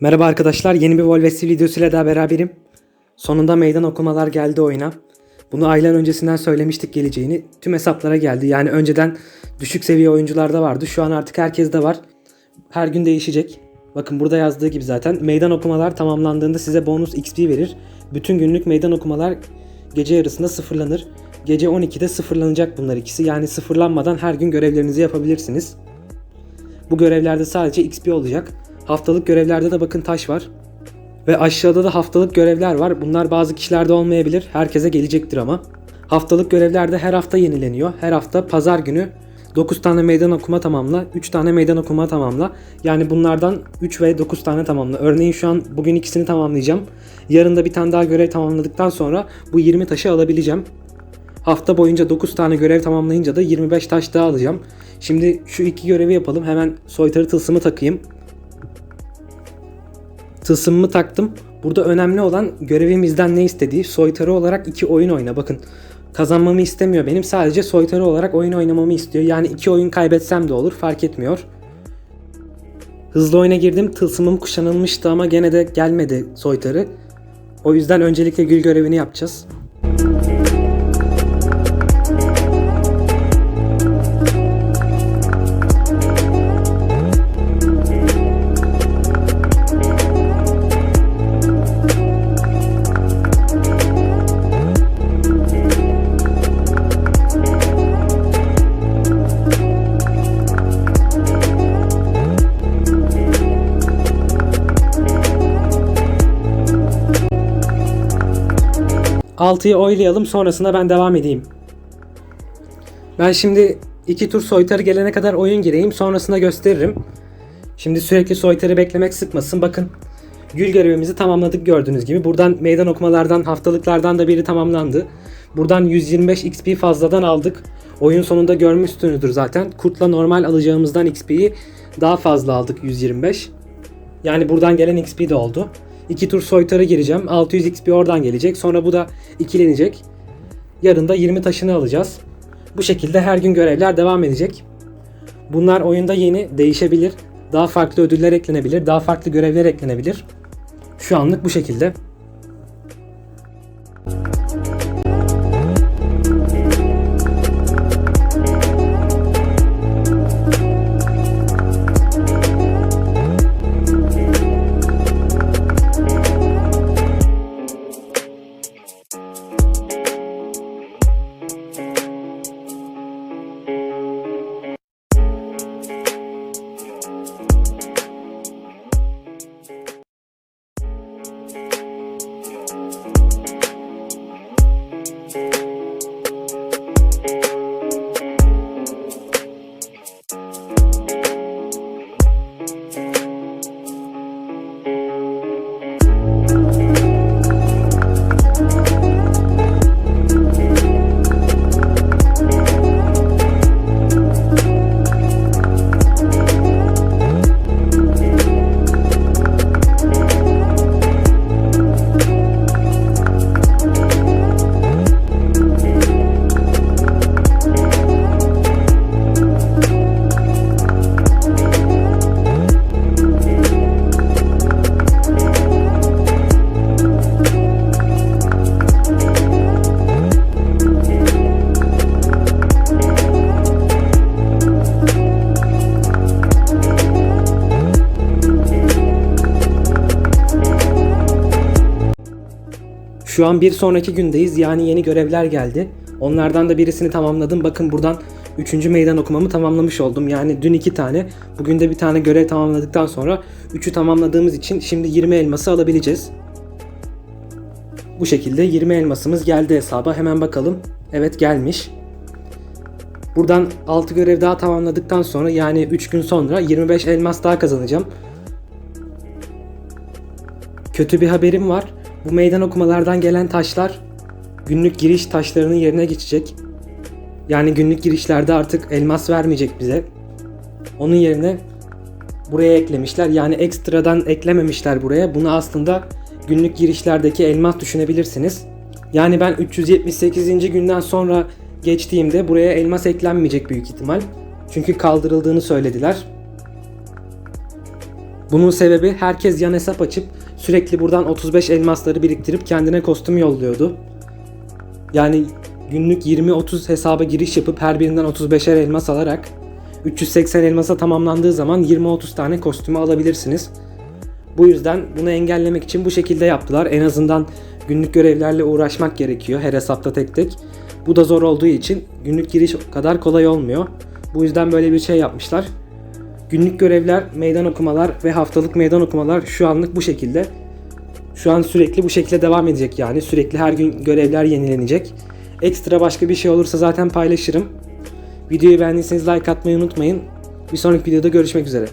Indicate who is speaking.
Speaker 1: Merhaba arkadaşlar, yeni bir Volvesi videosuyla daha beraberim. Sonunda meydan okumalar geldi oyuna. Bunu aylar öncesinden söylemiştik geleceğini. Tüm hesaplara geldi. Yani önceden düşük seviye oyuncularda vardı. Şu an artık herkeste var. Her gün değişecek. Bakın burada yazdığı gibi zaten meydan okumalar tamamlandığında size bonus XP verir. Bütün günlük meydan okumalar gece yarısında sıfırlanır. Gece 12'de sıfırlanacak bunlar ikisi. Yani sıfırlanmadan her gün görevlerinizi yapabilirsiniz. Bu görevlerde sadece XP olacak. Haftalık görevlerde de bakın taş var. Ve aşağıda da haftalık görevler var. Bunlar bazı kişilerde olmayabilir. Herkese gelecektir ama. Haftalık görevlerde her hafta yenileniyor. Her hafta pazar günü 9 tane meydan okuma tamamla, 3 tane meydan okuma tamamla. Yani bunlardan 3 ve 9 tane tamamla. Örneğin şu an bugün ikisini tamamlayacağım. Yarın da bir tane daha görev tamamladıktan sonra bu 20 taşı alabileceğim. Hafta boyunca 9 tane görev tamamlayınca da 25 taş daha alacağım. Şimdi şu iki görevi yapalım. Hemen soytarı tılsımı takayım. Tılsımımı taktım. Burada önemli olan görevimizden ne istediği. Soytarı olarak iki oyun oyna. Bakın kazanmamı istemiyor benim. Sadece soytarı olarak oyun oynamamı istiyor. Yani iki oyun kaybetsem de olur fark etmiyor. Hızlı oyuna girdim. Tılsımım kuşanılmıştı ama gene de gelmedi soytarı. O yüzden öncelikle gül görevini yapacağız. Altıyı oylayalım sonrasında ben devam edeyim. Ben şimdi iki tur soytarı gelene kadar oyun gireyim sonrasında gösteririm. Şimdi sürekli soytarı beklemek sıkmasın. Bakın gül görevimizi tamamladık gördüğünüz gibi. Buradan meydan okumalardan haftalıklardan da biri tamamlandı. Buradan 125 XP fazladan aldık. Oyun sonunda görmüşsünüzdür zaten. Kurtla normal alacağımızdan XP'yi daha fazla aldık 125. Yani buradan gelen XP de oldu. 2 tur soytarı gireceğim. 600 XP oradan gelecek. Sonra bu da ikilenecek. Yarın da 20 taşını alacağız. Bu şekilde her gün görevler devam edecek. Bunlar oyunda yeni değişebilir. Daha farklı ödüller eklenebilir. Daha farklı görevler eklenebilir. Şu anlık bu şekilde. Şu an bir sonraki gündeyiz. Yani yeni görevler geldi. Onlardan da birisini tamamladım. Bakın buradan 3. meydan okumamı tamamlamış oldum. Yani dün 2 tane, bugün de bir tane görev tamamladıktan sonra 3'ü tamamladığımız için şimdi 20 elması alabileceğiz. Bu şekilde 20 elmasımız geldi hesaba. Hemen bakalım. Evet gelmiş. Buradan 6 görev daha tamamladıktan sonra yani 3 gün sonra 25 elmas daha kazanacağım. Kötü bir haberim var. Bu meydan okumalardan gelen taşlar günlük giriş taşlarının yerine geçecek. Yani günlük girişlerde artık elmas vermeyecek bize. Onun yerine buraya eklemişler. Yani ekstradan eklememişler buraya. Bunu aslında günlük girişlerdeki elmas düşünebilirsiniz. Yani ben 378. günden sonra geçtiğimde buraya elmas eklenmeyecek büyük ihtimal. Çünkü kaldırıldığını söylediler. Bunun sebebi herkes yan hesap açıp sürekli buradan 35 elmasları biriktirip kendine kostüm yolluyordu. Yani günlük 20-30 hesaba giriş yapıp her birinden 35'er elmas alarak 380 elmasa tamamlandığı zaman 20-30 tane kostümü alabilirsiniz. Bu yüzden bunu engellemek için bu şekilde yaptılar. En azından günlük görevlerle uğraşmak gerekiyor her hesapta tek tek. Bu da zor olduğu için günlük giriş kadar kolay olmuyor. Bu yüzden böyle bir şey yapmışlar. Günlük görevler, meydan okumalar ve haftalık meydan okumalar şu anlık bu şekilde. Şu an sürekli bu şekilde devam edecek yani. Sürekli her gün görevler yenilenecek. Ekstra başka bir şey olursa zaten paylaşırım. Videoyu beğendiyseniz like atmayı unutmayın. Bir sonraki videoda görüşmek üzere.